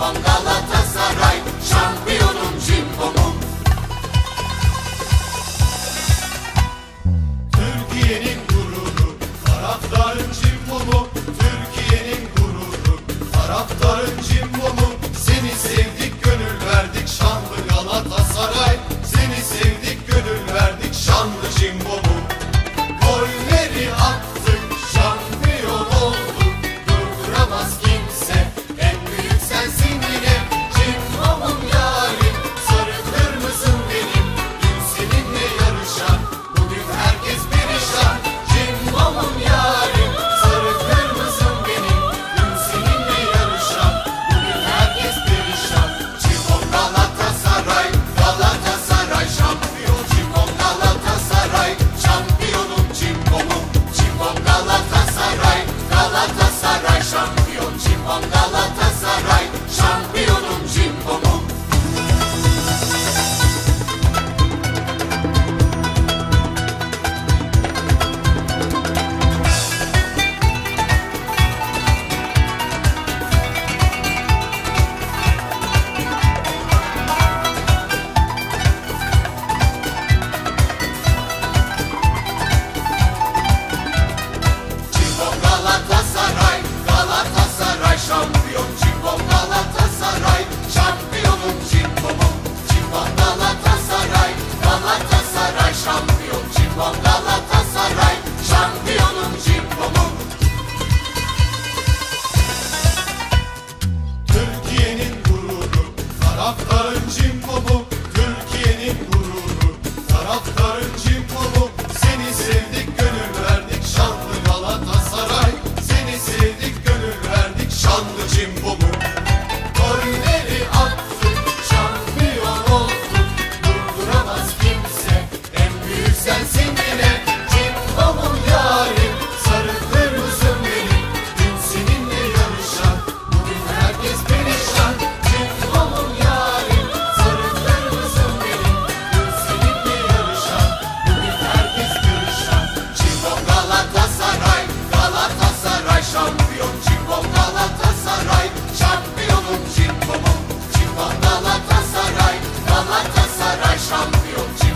cimbom Galatasaray Şampiyonum cimbomum Türkiye'nin gururu Taraftarın cimbomu Türkiye'nin gururu Taraftarın cimbomu Seni sevdik gönül verdik Şanlı Galatasaray. Seni sevdik gönül verdik Şanlı cimbomum Golleri attı Vamos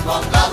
Juan